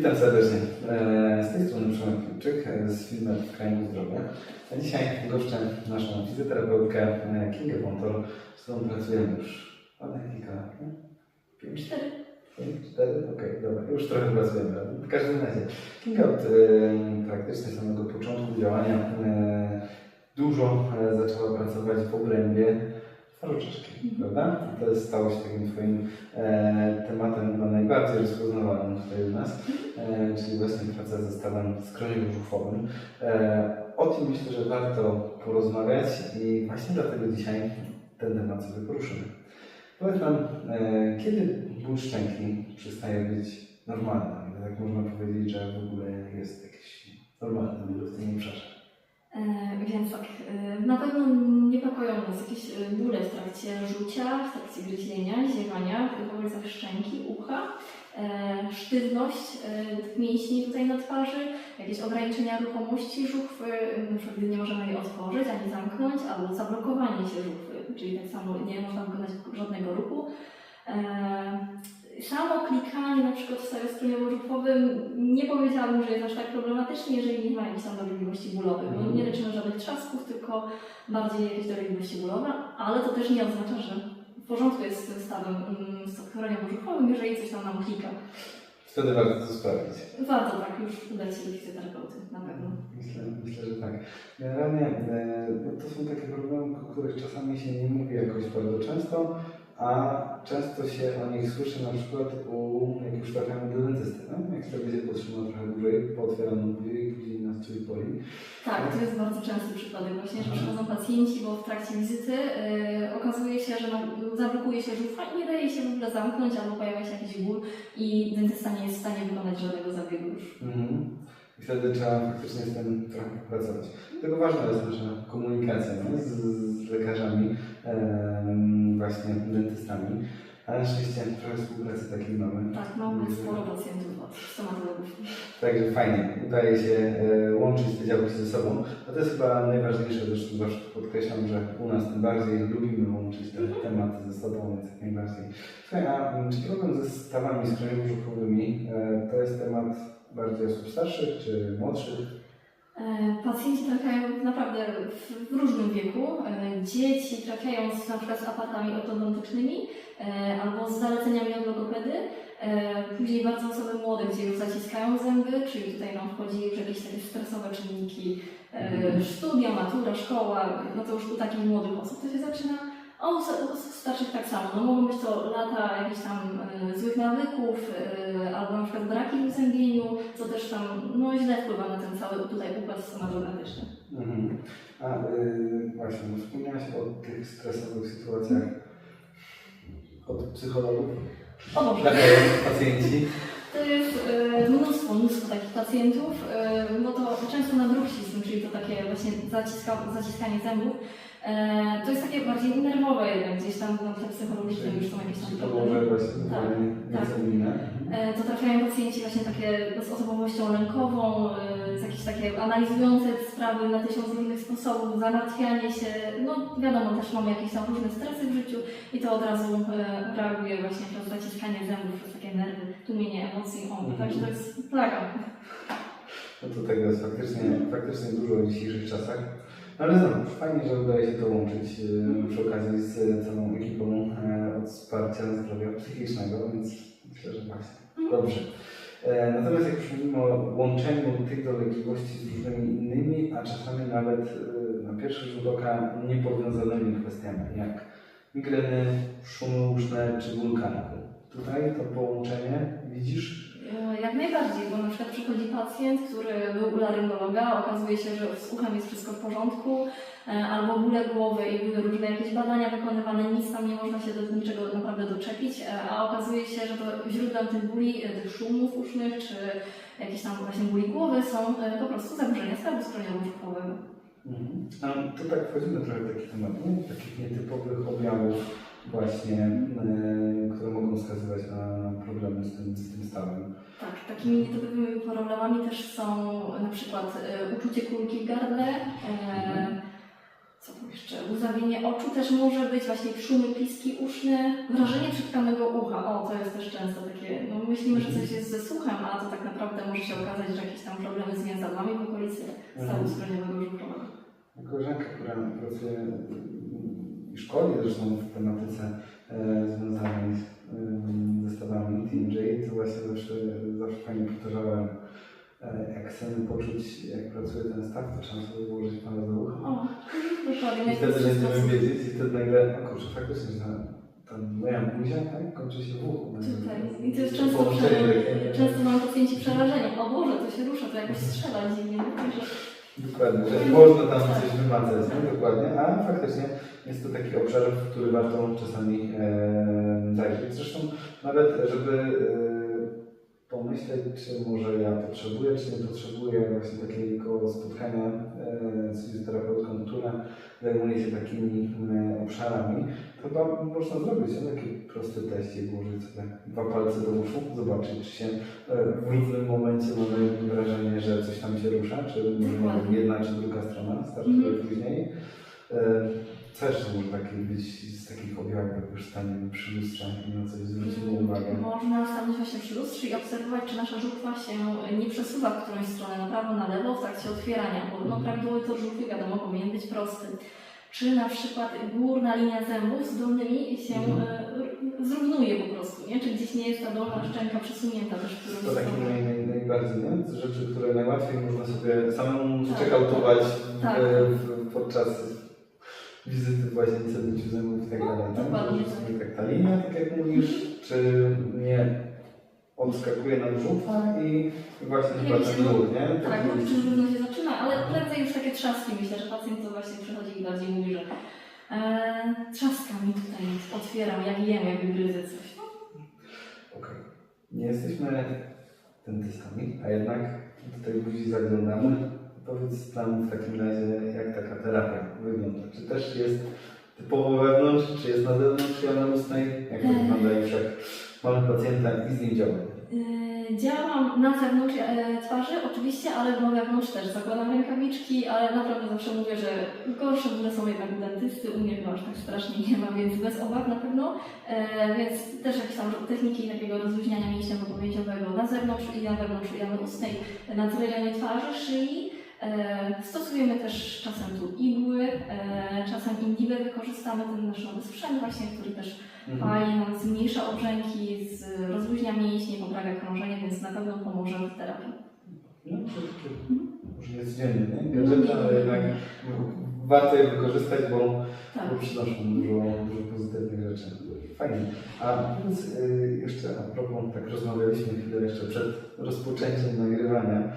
Witam serdecznie. E, Z tej strony Przemek Klimczyk e, z filmem W zdrowia. A dzisiaj goszczę naszą fizjoterapeutkę e, Kingę Pontor, z którą pracujemy już ładne kilka lat. nie? Pięć, Cztery. pięć, cztery? Okej, dobra, już trochę pracujemy. W każdym razie, Kinga od praktycznie samego początku działania dużo zaczęła pracować w obrębie twaroczaszki, prawda? I to jest, stało się takim Twoim e, tematem najbardziej rozpoznawalnym tutaj u nas, e, czyli właśnie praca ze stawem skroniowo-brzuchowym. E, o tym myślę, że warto porozmawiać i właśnie dlatego dzisiaj ten temat sobie poruszymy. Powiedz nam, e, kiedy ból szczęki przestaje być normalny? Tak można powiedzieć, że w ogóle jest jakiś normalny w tym obszarze. E, więc tak, e, na pewno niepokoją nas jakieś e, bóle w trakcie rzucia, w trakcie gryzienia, ziewania, w okolicach szczęki, ucha, e, sztywność e, mięśni tutaj na twarzy, jakieś ograniczenia ruchomości żuchwy, e, przykład gdy nie możemy jej otworzyć ani zamknąć, albo zablokowanie się żuchwy, czyli tak samo nie można wykonać żadnego ruchu. Samo klikanie na przykład w stawie skroniowo-żuchwowym nie powiedziałabym, że jest aż tak problematyczne, jeżeli nie ma jakichś tam dolegliwości bólowych. bo Mhm. nie leczymy żadnych trzasków, tylko bardziej jakieś dolegliwości bólowe, ale to też nie oznacza, że w porządku jest z tym stawem mm, skroniowo-żuchwowym, jeżeli coś tam nam klika. Wtedy warto to sprawdzić. Warto tak już udać się do fizjoterapeuty, na pewno. Myślę, myślę, że tak. Generalnie e, to są takie problemy, o których czasami się nie mówi jakoś bardzo często, a często się o nich słyszy na przykład u, jak już trafiamy do dentysty. No? Jak sobie potrzeba trochę dłużej, pootwieramy buzię i później nas coś boli. Tak, to jest bardzo częsty przypadek właśnie, że przychodzą pacjenci, bo w trakcie wizyty y, okazuje się, że no, zablokuje się żuchwa i nie daje się w ogóle zamknąć albo pojawia się jakiś ból i dentysta nie jest w stanie wykonać żadnego zabiegu już. Mhm. I wtedy trzeba faktycznie z tym trochę popracować. Dlatego ważna jest nasza komunikacja nie? Z, z lekarzami, em, właśnie dentystami. A na szczęście trochę współpracy takiej mamy. Tak, mamy sporo pacjentów od stomatologów. Także fajnie, udaje się e, łączyć te działki ze sobą. A to jest chyba najważniejsze, zresztą zawsze podkreślam, że u nas tym bardziej lubimy łączyć te tematy ze sobą, więc jak najbardziej. Słuchaj, a czy problem ze stawami skroniowo-brzuchowymi e, to jest temat bardziej osób starszych czy młodszych? E, Pacjenci trafiają naprawdę w, różnym wieku. E, Dzieci trafiają z, na przykład z apartami ortodontycznymi e, albo z zaleceniami od logopedy. Później bardzo osoby młode, gdzie już zaciskają zęby, czyli tutaj nam wchodzi już jakieś takie stresowe czynniki, e, studia, matura, szkoła, no to już u takich młodych osób to się zaczyna. A u starszych tak samo. No mogą być to lata jakichś tam e, złych nawyków, e, albo na przykład braki w zębieniu, co też tam no, źle wpływa na ten cały tutaj układ stomatologiczny. Mhm. A y, właśnie, no wspomniałaś o tych stresowych sytuacjach od psychologów. O Boże. Pacjenci. To jest e, mnóstwo, mnóstwo takich pacjentów, e, no to często na bruxizm, czyli to takie właśnie zaciska, zaciskanie zębów. E, to jest takie bardziej nerwowe jednak, gdzieś tam na tle psychologicznym już są jakieś tam problemy. Tak, tak. E, to trafiają pacjenci właśnie takie z osobowością lękową, e, z jakieś takie analizujące sprawy na tysiąc różnych sposobów, zamartwianie się, no wiadomo, też mamy jakieś tam różne stresy w życiu i to od razu e, reaguje właśnie przez zaciskanie zębów, przez takie nerwy, tłumienie emocji, o, Mhm. także to jest plaga. No to tego jest faktycznie, faktycznie dużo w dzisiejszych czasach. No ale znowu, fajnie, że udaje się to łączyć y, przy okazji z całą ekipą e, od wsparcia zdrowia psychicznego, więc myślę, że właśnie dobrze. E, Natomiast jak już mówimy o łączeniu tych dolegliwości z różnymi innymi, a czasami nawet y, na pierwszy rzut oka niepowiązanymi kwestiami, jak migreny, szumy uszne czy ból karku. Tutaj to połączenie widzisz? Jak najbardziej, bo na przykład przychodzi pacjent, który był u laryngologa, okazuje się, że z uchem jest wszystko w porządku, e, albo bóle głowy i były różne jakieś badania wykonywane, nic tam nie można się do niczego naprawdę doczepić, e, a okazuje się, że to źródłem tych bóli, e, tych szumów usznych, czy jakieś tam właśnie bóli głowy są po prostu zaburzenia stawu skroniowo-brzuchowego. Mhm. A to tak wchodzimy trochę w taki temat, takich nietypowych objawów właśnie, e, które mogą wskazywać na problemy z tym, z tym stawem. Tak, takimi nietypowymi problemami też są na przykład e, uczucie kulki w gardle, e, Co tu jeszcze? Łzawienie oczu też może być, właśnie szumy, piski uszne, wrażenie przytkanego ucha. O, to jest też często takie, no myślimy, że coś jest ze słuchem, a to tak naprawdę może się okazać, że jakieś tam problemy z więzadłami w okolicy stawu skroniowego żuchowego. Koleżanka, która pracuje i szkoli zresztą w tematyce e, związanej e, ze stawami TNJ, to właśnie zawsze, zawsze fajnie powtarzała, e, jak chcemy poczuć, jak pracuje ten staw, to trzeba sobie włożyć pana do ucha. I wtedy będziemy wiedzieć i wtedy nagle, a kurczę, faktycznie, że ta moja buzia tak, kończy się w uchu. Tutaj. I to jest często, prze... często mam pacjenci przerażeni. O Boże, to się rusza, to jakoś strzela dziwnie. Dokładnie, że można tam coś wymacać, nie? Dokładnie, a faktycznie jest to taki obszar, w który warto czasami e, zajrzeć. Zresztą nawet, żeby e, pomyśleć, czy może ja potrzebuję, czy nie potrzebuję właśnie takiego spotkania e, z fizjoterapeutką, która zajmuje się takimi e, obszarami, to chyba można zrobić taki prosty teścik, włożyć sobie dwa palce do uszu, zobaczyć, czy się e, w różnym momencie mamy wrażenie, że coś tam się rusza, czy może jedna czy druga strona startuje Mhm. później. Jeszcze może takie być z takich objawów, jak już staniemy przy lustrze i na coś zwrócimy uwagę? Można stanąć właśnie przy lustrze i obserwować, czy nasza żuchwa się nie przesuwa w którąś stronę, na prawo, na lewo w trakcie otwierania, bo no, Mhm. prawidłowy tor żuchwy, wiadomo, powinien być prosty. Czy na przykład górna linia zębów z dolnymi się Mhm. e, zrównuje po prostu, nie? Czy gdzieś nie jest ta dolna szczęka przesunięta też w To takie naj, naj, najbardziej, nie? Rzeczy, które najłatwiej można sobie samemu Tak. checkoutować w, Tak. podczas wizyty w łazience, myciu zębów i tak No, dalej. tak? dokładnie Że tak. tak ta linia, tak jak mówisz, czy nie odskakuje nam żuchwa i właśnie chyba ten ruch, nie? Tak, Taki- no, czy równo się zaczyna, ale prędzej już takie trzaski. Myślę, że pacjent to właśnie przychodzi i bardziej mówi, że e, trzaska mi tutaj otwieram, jak jem, jak gryzę coś. No, Okej. Nie jesteśmy dentystami, a jednak do tej buzi zaglądamy. Powiedz nam w takim razie, jak taka terapia wygląda. Czy też jest typowo wewnątrz, czy jest na zewnątrz jamy ustnej? Jak to wygląda już jak mamy pacjenta i z nim działamy? Yy, Działam na zewnątrz e, twarzy oczywiście, ale na wewnątrz też. Zakładam rękawiczki, ale naprawdę zawsze mówię, że gorsze bóle są jednak u dentysty, u mnie chyba tak strasznie nie ma, więc bez obaw na pewno. E, więc też jakieś tam techniki takiego rozluźniania mięśnia popowiedziowego na zewnątrz i na wewnątrz jamy ustnej, na zrobienie twarzy, szyi. E, stosujemy też czasem tu igły, e, czasem indigę wykorzystamy ten nasz nowy sprzęt właśnie, który też Fajnie nam zmniejsza obrzęki, z, rozluźnia mięśnie, poprawia krążenie, więc na pewno pomoże w terapii. No, to takie, może nie codziennie, nie? No Gadżety, nie, ale jednak warto je wykorzystać, bo Tak. bo przynoszą dużo, dużo pozytywnych rzeczy. Fajnie. A powiedz y, jeszcze a propos, tak rozmawialiśmy chwilę jeszcze przed rozpoczęciem nagrywania,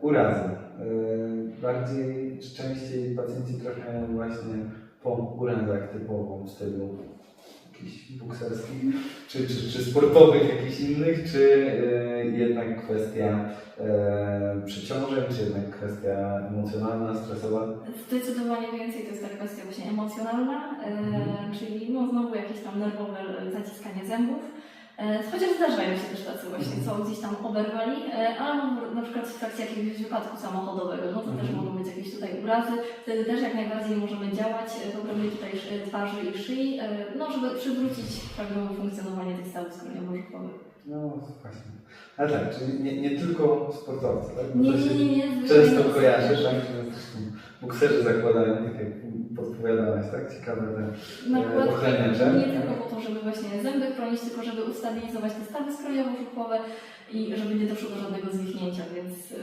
urazy. Y, bardziej częściej pacjenci trafiają właśnie po urazach typowo w stylu jakichś bukserskich, czy, czy, czy sportowych jakichś innych, czy y, jednak kwestia przeciążeń, czy jednak kwestia emocjonalna, stresowa? Zdecydowanie więcej to jest ta kwestia właśnie emocjonalna, e, Mhm. czyli no, znowu jakieś tam nerwowe e, zaciskanie zębów. E, chociaż zdarzają się też tacy właśnie, co gdzieś tam oberwali, e, albo na przykład w trakcie jakiegoś wypadku samochodowego, no to też Mhm. mogą być jakieś tutaj urazy. Wtedy też jak najbardziej możemy działać, e, poprawić tutaj twarzy i szyi, e, no żeby przywrócić prawidłowe funkcjonowanie tych stawów skroniowo-żuchwowych. No właśnie. Ale tak, czyli nie, nie tylko sportowcy, tak? Bo Nie, to się nie, nie, nie. często zwyczajnie kojarzy, tak? Bukserzy zakładają, tak jak podpowiadałaś, tak? Ciekawe te Nakładki ochraniacze. nie tylko po to, żeby właśnie zęby chronić, tylko żeby ustabilizować te stawy skroniowo-żuchwowe i żeby nie doszło do żadnego zwichnięcia, więc y,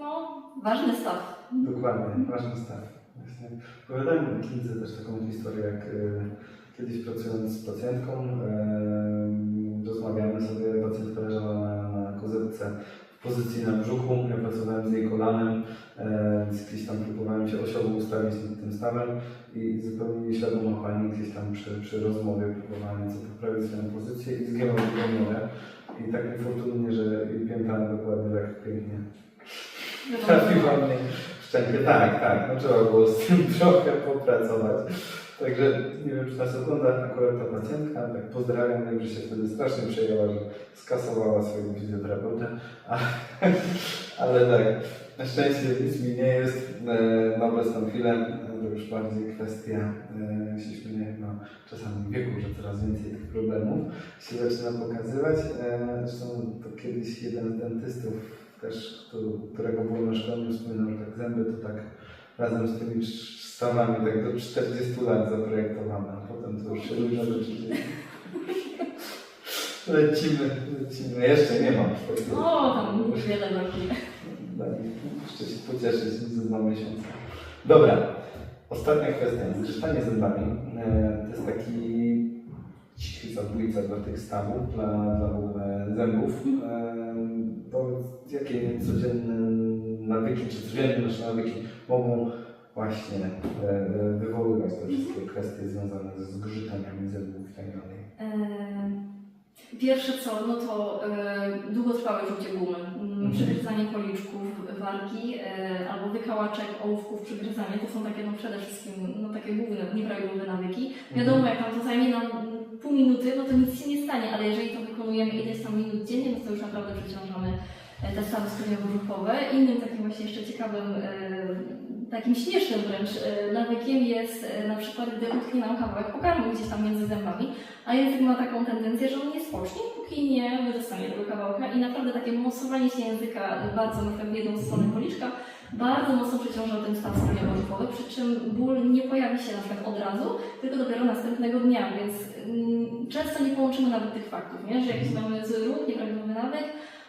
no, ważny staw. Dokładnie, ważny staw. Opowiadałem klinice też taką historię, jak e, kiedyś pracując z pacjentką, e, rozmawiamy sobie, pacjentka leżała na, na kozetce w pozycji na brzuchu, ja pracowałem z jej kolanem, e, więc gdzieś tam próbowałem się osiowo ustawić nad tym stawem i zupełnie nieświadoma pani gdzieś tam przy, przy rozmowie próbowała nieco poprawić swoją pozycję i zgięła wyglądowę. I tak niefortunnie, że pięta dokładnie tak pięknie trafiła mnie szczękę. Tak, tak, no trzeba było z tym trochę popracować. Także nie wiem, czy nas ogląda akurat ta pacjentka, tak pozdrawiam, wiem, że się wtedy strasznie przejęła, że skasowała swojego fizjoterapeutę, ale tak, Na szczęście nic mi nie jest. E, na obecną chwilę e, to już bardziej kwestia, e, się śmieję chyba czasami wieku, że coraz więcej tych problemów się zaczyna pokazywać. E, zresztą to kiedyś jeden z dentystów też, którego było na szkoleniu wspominał, że tak zęby to tak razem z tymi stawami tak do 40 lat zaprojektowane, a potem to już się różne rzeczy. Lecimy, lecimy. Jeszcze nie mam. O, tam wiele brakuje. Jeszcze się pocieszyć z dwa miesiące. Dobra, ostatnia kwestia. Zgrzytanie zębami e, to jest taki cichy zabójca dla tych stawów, dla, dla ogóle zębów. E, Powiedz, jakie codzienne nawyki, czy codzienne nasze nawyki mogą właśnie e, e, wywoływać te wszystkie kwestie związane ze zgrzytaniami zębów i tak dalej. Pierwsze co, no to e, długotrwałe rzucie gumy, mm, przygryzanie policzków, wargi albo wykałaczek, ołówków, przygryzanie, to są takie no przede wszystkim no, takie główne, nieprawidłowe nawyki. Wiadomo, jak nam to zajmie nam pół minuty, no to nic się nie stanie, ale jeżeli to wykonujemy ileś tam minut dziennie, no to już naprawdę przeciążamy e, te stawy skroniowo-brzuchowe. Innym takim właśnie jeszcze ciekawym, e, takim śmiesznym wręcz e, nawykiem jest e, na przykład, gdy utknie nam kawałek pokarmu gdzieś tam między zębami, a język ma taką tendencję, że on nie spocznie, póki nie wydostanie tego kawałka i naprawdę takie mocowanie się języka bardzo na w jedną stronę policzka bardzo mocno przeciąża ten staw skroniowo-brzuchowy, przy czym ból nie pojawi się na przykład od razu, tylko dopiero następnego dnia, więc mm, często nie połączymy nawet tych faktów, nie? że jakiś mamy zły ruch, nieprawidłowy nawyk,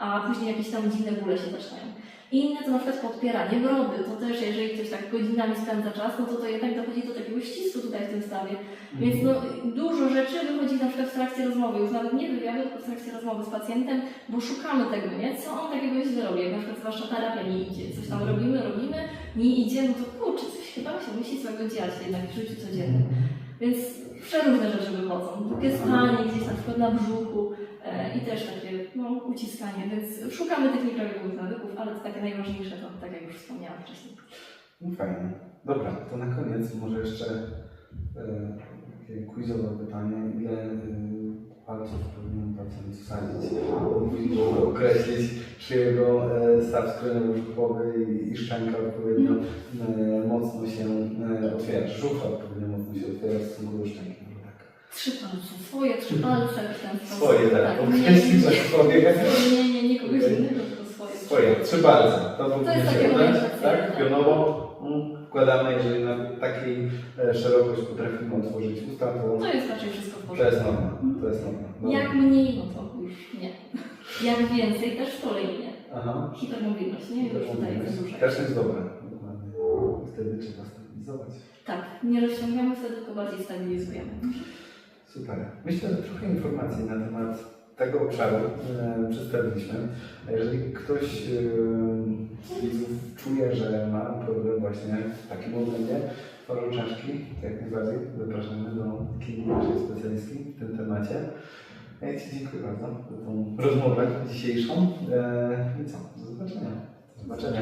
a później jakieś tam dziwne bóle się zaczynają. Inne to na przykład podpieranie brody, to też jeżeli ktoś tak godzinami spędza czas, no to to jednak dochodzi do takiego ścisku tutaj w tym stawie. Więc no, dużo rzeczy wychodzi na przykład w trakcie rozmowy, już nawet nie wywiadu, tylko w trakcie rozmowy z pacjentem, bo szukamy tego, nie? Co on takiego źle robi, jak na przykład zwłaszcza terapia nie idzie, coś tam robimy, robimy, nie idzie, no to kurczę, coś chyba się musi złego dziać jednak w życiu codziennym. Więc przeróżne rzeczy wychodzą. Długie stanie gdzieś na przykład na brzuchu i też takie no, uciskanie, więc szukamy tych nieprawidłowych nawyków, ale to takie najważniejsze to, tak jak już wspomniałam wcześniej. No fajnie. Dobra, to na koniec może jeszcze e, takie quizowe pytanie. Ile e, palców powinien pacjent wsadzić, żeby określić, czy jego e, staw skroniowo-brzuchowy i, i szczęka odpowiednio e, mocno się e, otwiera, żuchwa odpowiednio mocno się otwiera w stosunku do szczęki. Tak. Trzy palce, swoje trzy palce w ten sposób. Swoje, tak, nie, określić jak swoje. nie, nie, nie kogoś innego, tylko swoje. Swoje, trzy palce. To To jest takie udać, orientacyjne, tak? tak. Pionowo mm, wkładamy, jeżeli na takiej e, szerokość potrafimy otworzyć usta, to To jest raczej wszystko w To porządku. jest norma, to jest norma. Dobra. Jak mniej, no to już nie. Jak więcej, też z kolei nie. Aha. Hipermobilność, nie? Już tutaj jest. Też jest dobre. Dokładnie. Wtedy trzeba stabilizować. Tak, nie rozciągamy wtedy, tylko bardziej stabilizujemy. Super. Myślę, że trochę informacji na temat tego obszaru e, przedstawiliśmy. A jeżeli ktoś e, czuje, że ma problem właśnie w takim obrębie tworzą czaszki, jak najbardziej zapraszamy do kliniki naszej specjalistki w tym temacie. Ja Ci dziękuję bardzo za tą rozmowę dzisiejszą. E, I co? Do zobaczenia. Do zobaczenia.